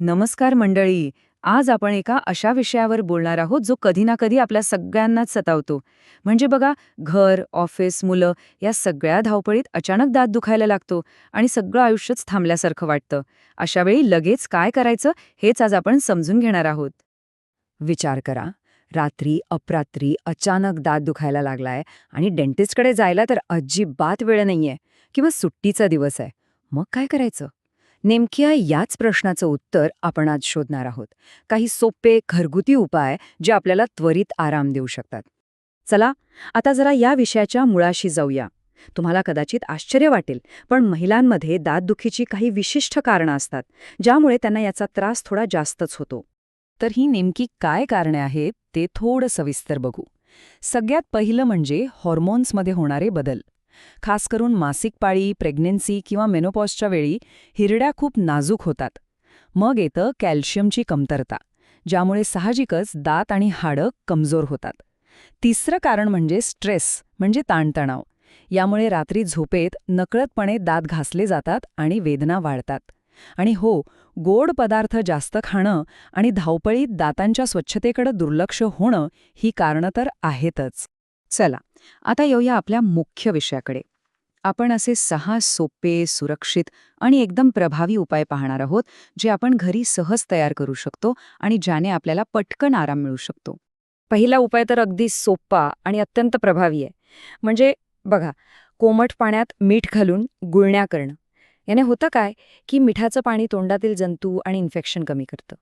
नमस्कार मंडळी आज आपण एका अशा विषयावर बोलणार आहोत जो कधी ना कधी आपल्या सगळ्यांनाच सतावतो. म्हणजे बघा घर ऑफिस मुलं या सगळ्या धावपळीत अचानक दात दुखायला लागतो आणि सगळं आयुष्यच थांबल्यासारखं वाटतं. अशावेळी लगेच काय करायचं हेच आज आपण समजून घेणार आहोत. विचार करा रात्री अपरात्री अचानक दात दुखायला लागलाय आणि डेंटिस्टकडे जायला तर अजिबात वेळ नाहीये किंवा सुट्टीचा दिवस आहे. मग काय करायचं? नेमक्या याच प्रश्नाचं उत्तर आपण आज शोधणार आहोत. काही सोपे घरगुती उपाय जे आपल्याला त्वरित आराम देऊ शकतात. चला आता जरा या विषयाच्या मुळाशी जाऊया. तुम्हाला कदाचित आश्चर्य वाटेल पण महिलांमध्ये दातदुखीची काही विशिष्ट कारणं असतात ज्यामुळे त्यांना याचा त्रास थोडा जास्तच होतो. तर ही नेमकी काय कारणे आहेत ते थोडं सविस्तर बघू. सगळ्यात पहिलं म्हणजे हॉर्मोन्समध्ये होणारे बदल. खास करून मासिक पाळी प्रेग्नेन्सी किंवा मेनोपॉजच्या वेळी हिरड्या खूप नाजूक होतात. मग येतं कॅल्शियमची कमतरता ज्यामुळे साहजिकच दात आणि हाडं कमजोर होतात. तिसरं कारण म्हणजे स्ट्रेस म्हणजे ताणतणाव. यामुळे रात्री झोपेत नकळतपणे दात घासले जातात आणि वेदना वाढतात. आणि हो गोड पदार्थ जास्त खाणं आणि धावपळीत दातांच्या स्वच्छतेकडे दुर्लक्ष होणं ही कारणं तर आहेतच. चला आता येऊया आपल्या मुख्य विषयाकडे. आपण असे सहा सोपे सुरक्षित आणि एकदम प्रभावी उपाय पाहणार आहोत जे आपण घरी सहज तयार करू शकतो आणि ज्याने आपल्याला पटकन आराम मिळू शकतो. पहिला उपाय तर अगदी सोपा आणि अत्यंत प्रभावी आहे. म्हणजे बघा कोमट पाण्यात मीठ घालून गुळण्या करणं. याने होतं काय की मिठाचं पाणी तोंडातील जंतू आणि इन्फेक्शन कमी करतं.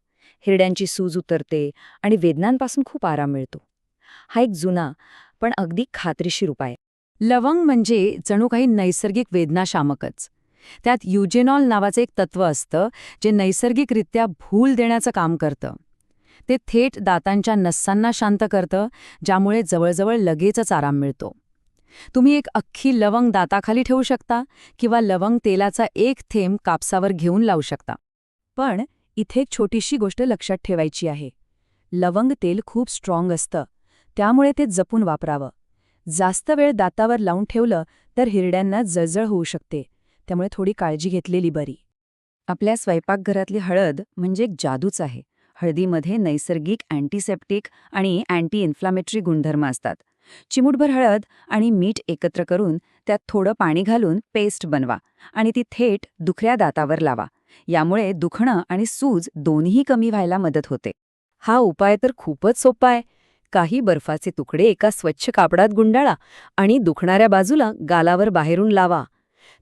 हिरड्यांची सूज उतरते आणि वेदनांपासून खूप आराम मिळतो. हा एक जुना पण अगदी खात्रीशीर उपाय लवंग म्हणजे जणू काही नैसर्गिक वेदनाशामकच. त्यात युजेनॉल नावाचं एक तत्व असतं जे नैसर्गिकरित्या भूल देण्याचं काम करतं. ते थेट दातांच्या नस्सांना शांत करतं ज्यामुळे जवळजवळ लगेचच आराम मिळतो. तुम्ही एक अख्खी लवंग दाताखाली ठेवू शकता किंवा लवंग तेलाचा एक थेंब कापसावर घेऊन लावू शकता. पण इथे एक छोटीशी गोष्ट लक्षात ठेवायची आहे. लवंग तेल खूप स्ट्रॉंग असतं. त्यामुळे ते जपून वापरावं. जास्त वेळ दातावर लावून ठेवलं तर हिरड्यांना जळजळ होऊ शकते. त्यामुळे थोडी काळजी घेतलेली बरी. आपल्या स्वयंपाकघरातली हळद म्हणजे एक जादूच आहे. हळदीमध्ये नैसर्गिक अँटीसेप्टिक आणि अँटी इन्फ्लामेटरी गुणधर्म असतात. चिमूटभर हळद आणि मीठ एकत्र करून त्यात थोडं पाणी घालून पेस्ट बनवा आणि ती थेट दुखऱ्या दातावर लावा. यामुळे दुखणं आणि सूज दोन्ही कमी व्हायला मदत होते. हा उपाय तर खूपच सोपा आहे. काही बर्फाचे तुकडे एका स्वच्छ कापडात गुंडाळा आणि दुखणाऱ्या बाजूला गालावर बाहेरून लावा.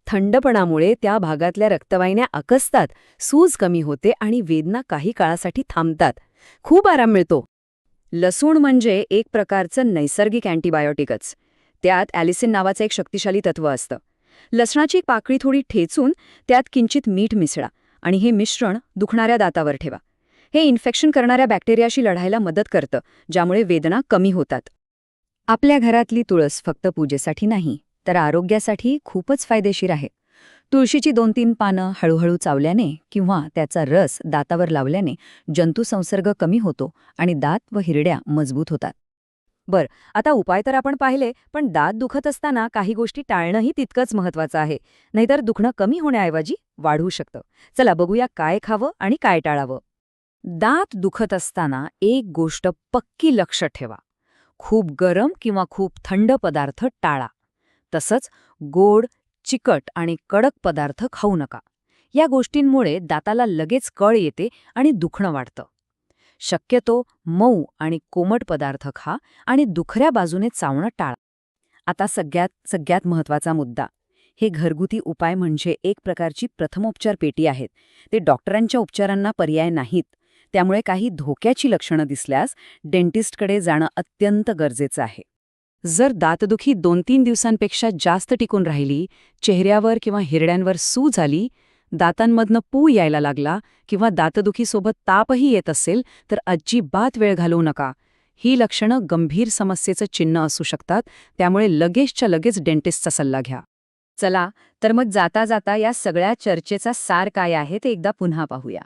थंडपणामुळे त्या भागातल्या रक्तवाहिन्या आकसतात सूज कमी होते आणि वेदना काही काळासाठी थांबतात. खूप आराम मिळतो. लसूण म्हणजे एक प्रकारचं नैसर्गिक अँटीबायोटिकच. त्यात ॲलिसिन नावाचं एक शक्तिशाली तत्व असतं. लसणाची पाकळी थोडी ठेचून त्यात किंचित मीठ मिसळा आणि हे मिश्रण दुखणाऱ्या दातावर ठेवा. हे इन्फेक्शन करणाऱ्या बॅक्टेरियाशी लढायला मदत करतं ज्यामुळे वेदना कमी होतात. आपल्या घरातली तुळस फक्त पूजेसाठी नाही तर आरोग्यासाठी खूपच फायदेशीर आहे. तुळशीची दोन तीन पानं हळूहळू चावल्याने किंवा त्याचा रस दातावर लावल्याने जंतुसंसर्ग कमी होतो आणि दात व हिरड्या मजबूत होतात. बर आता उपाय तर आपण पाहिले पण दात दुखत असताना काही गोष्टी टाळणंही तितकंच महत्वाचं आहे. नाहीतर दुखणं कमी होण्याऐवजी वाढू शकतं. चला बघूया काय खावं आणि काय टाळावं. दात दुखत असताना एक गोष्ट पक्की लक्ष ठेवा. खूप गरम किंवा खूप थंड पदार्थ टाळा. तसंच गोड चिकट आणि कडक पदार्थ खाऊ नका. या गोष्टींमुळे दाताला लगेच कळ येते आणि दुखणं वाढतं. शक्यतो मऊ आणि कोमट पदार्थ खा आणि दुखऱ्या बाजूने चावणं टाळा. आता सगळ्यात सगळ्यात महत्त्वाचा मुद्दा. हे घरगुती उपाय म्हणजे एक प्रकारची प्रथमोपचार पेटी आहेत. ते डॉक्टरांच्या उपचारांना पर्याय नाहीत. त्यामुळे काही धोक्याची लक्षणं दिसल्यास डेंटिस्टकडे जाणं अत्यंत गरजेचं आहे. जर दातदुखी दोन तीन दिवसांपेक्षा जास्त टिकून राहिली चेहऱ्यावर किंवा हिरड्यांवर सू झाली दातांमधनं पू यायला लागला किंवा दातदुखीसोबत तापही येत असेल तर अजिबात वेळ घालवू नका. ही लक्षणं गंभीर समस्येचं चिन्ह असू शकतात त्यामुळे लगेचच्या लगेच डेंटिस्टचा सल्ला घ्या. चला तर मग जाता जाता या सगळ्या चर्चेचा सार काय आहे ते एकदा पुन्हा पाहूया.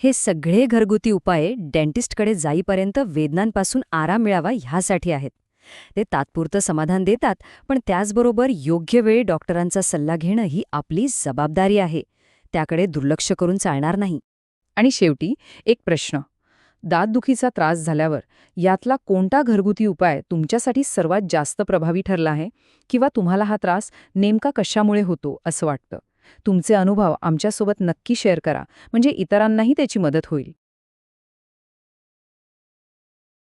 हे सगळे घरगुती उपाय डेंटिस्टकडे जाईपर्यंत वेदनांपासून आराम मिळावा ह्यासाठी आहेत. ते तात्पुरतं समाधान देतात पण त्याचबरोबर योग्य वेळी डॉक्टरांचा सल्ला घेणं ही आपली जबाबदारी आहे. त्याकडे दुर्लक्ष करून चालणार नाही. आणि शेवटी एक प्रश्न. दातदुखीचा त्रास झाल्यावर यातला कोणता घरगुती उपाय तुमच्यासाठी सर्वात जास्त प्रभावी ठरला आहे? किंवा तुम्हाला हा त्रास नेमका कशामुळे होतो असं वाटतं? तुमचे अनुभव आमच्यासोबत नक्की शेअर करा. म्हणजे इतरांनाही त्याची मदत होईल.